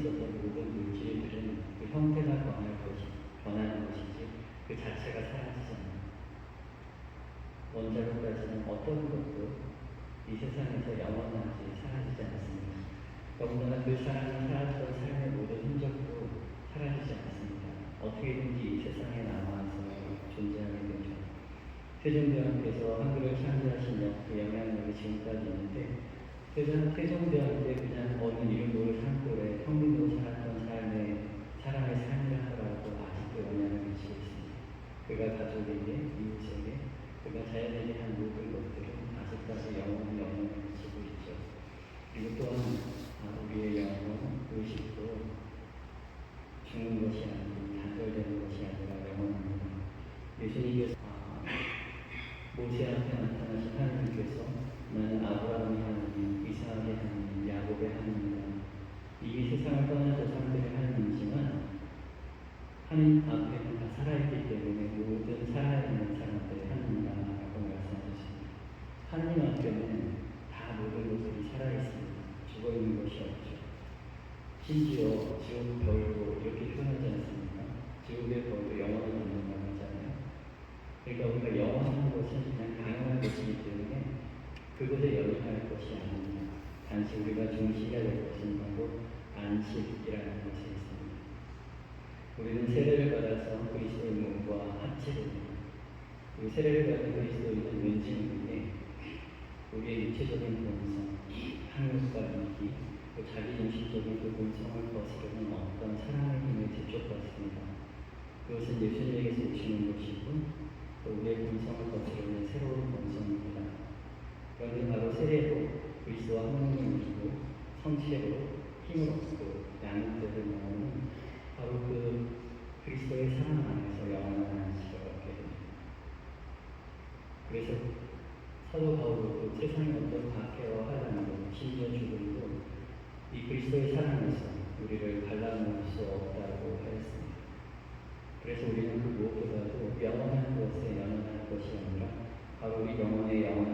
있어서 모든 그 물질들은 그 형태가 변할 것이, 변하는 것이지 그 자체가 사라지지 않는 원자로까지는 어떤 것도 이 세상에서 영원하지 사라지지 않습니다. 더군다나 그 사람이 살았던 삶의 모든 흔적도 사라지지 않습니다. 어떻게든지 이 세상에 남아서 존재하게 되죠. 세종대왕께서 한글을 창조하시며 그 영향력이 지금까지 있는데 그전 세종대왕 때 그냥 어느 이름으로 산골에 평민으로 살았던 사람의 사람의 삶을 하더라도 아직도 영향을 미치고 있습니다. 그가 가족에게, 이웃에게, 그가 자연에게 한 모든 것들은 아직까지 영원히 영향을 미치고 있죠. 그리고 또한 아, 우리의 영혼, 의식도 죽는 것이 아닌 우리 세례를 받은 그리스도인은 왼팀인데 우리의 육체적인 본성, 향유수가인기 자기 중심적인 그 본성을 거스르는 어떤 사랑의 힘을 재촉받습니다. 그것은 예수님에게서 오시는 것이고 또 우리의 본성을 거스르는 새로운 본성입니다. 그런데 바로 세례로 그리스와 하나님을 믿고 성체로 힘을 얻고 양육되는 바로 그 그리스도의 사랑 안에서 영원한 안식 그래서 사도 바울도 세상의 어떤 박해와 환란도 심지어 죽음도 이 그리스도의 사랑에서 우리를 갈라놓을 수 없다고 하였습니다. 그래서 우리는 그 무엇보다도 영원한 것에 영원할 것이 아니라 바로 우리 영혼의 영원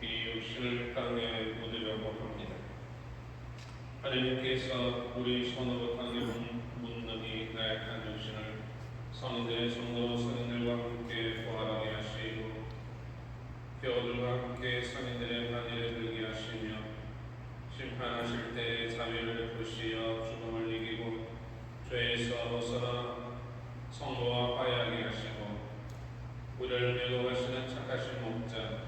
우리 육신을 땅에 묻으려고 합니다. 하느님께서 우리 손으로 땅에 묻는 이 나약한 육신을 성대의 성도 성인들과 함께 부활하게 하시고 교들과 함께 성인들의 반열에 들게 하시며 심판하실 때 자유를 부시어 죽음을 이기고 죄에서 벗어나 성도와 화해하게 하시고 우리를 매도하시는 착하신 목자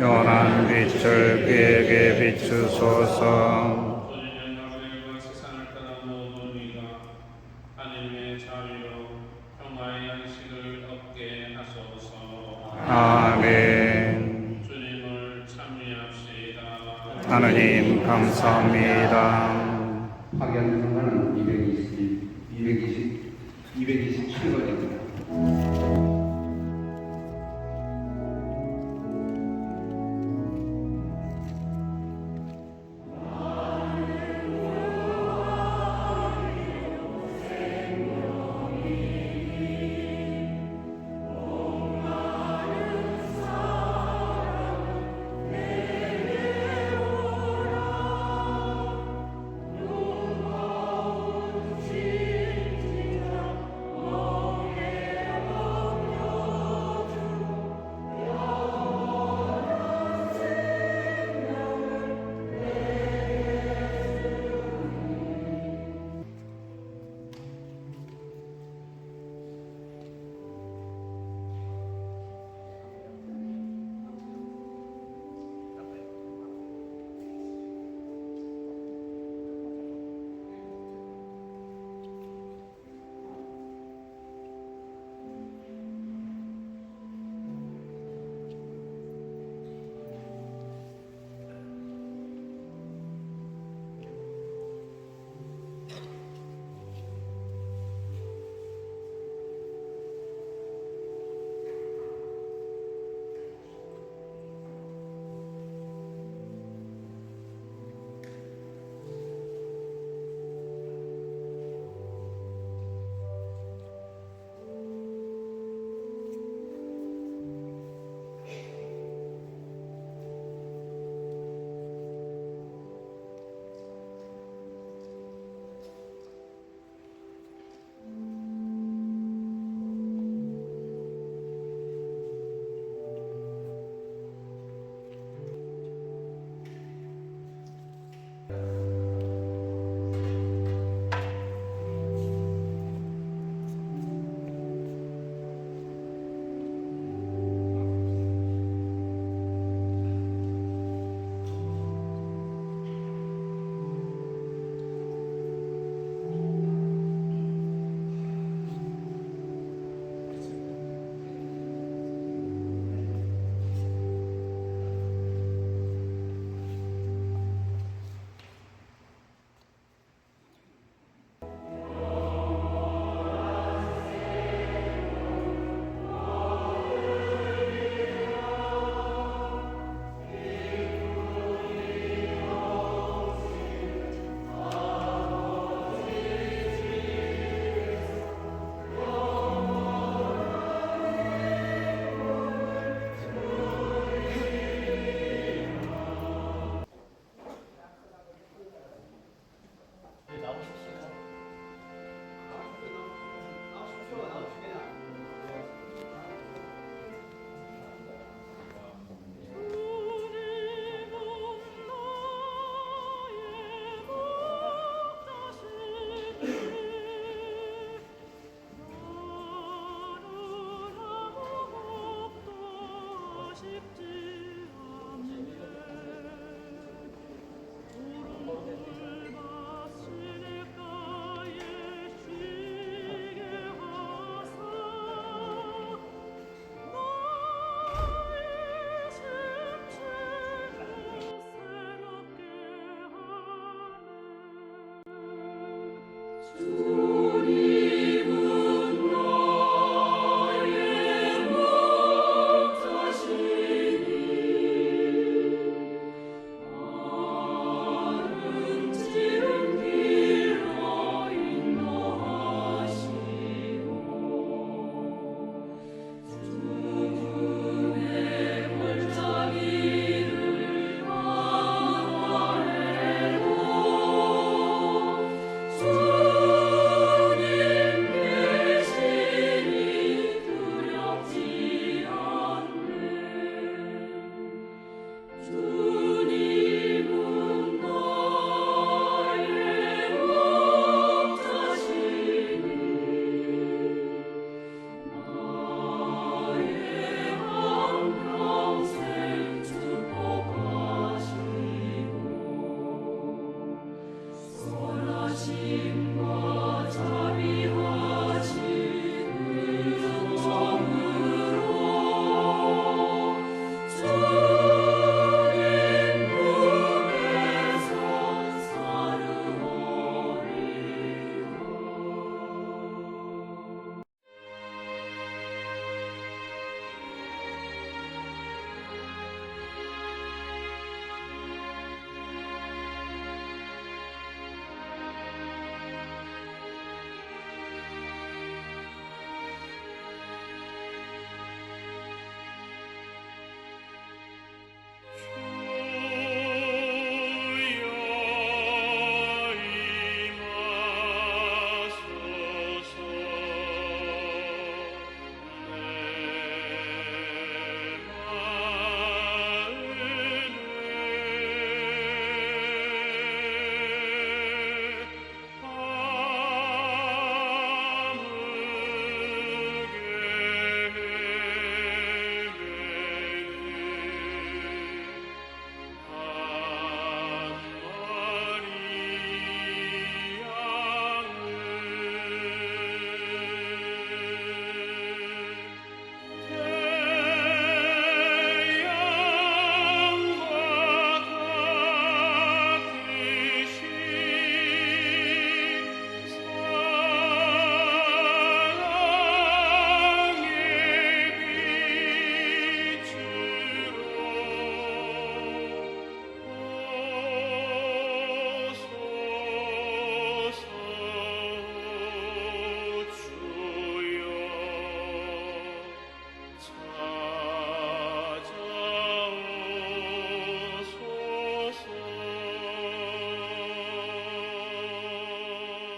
요한 빛을 그에게 비추소서.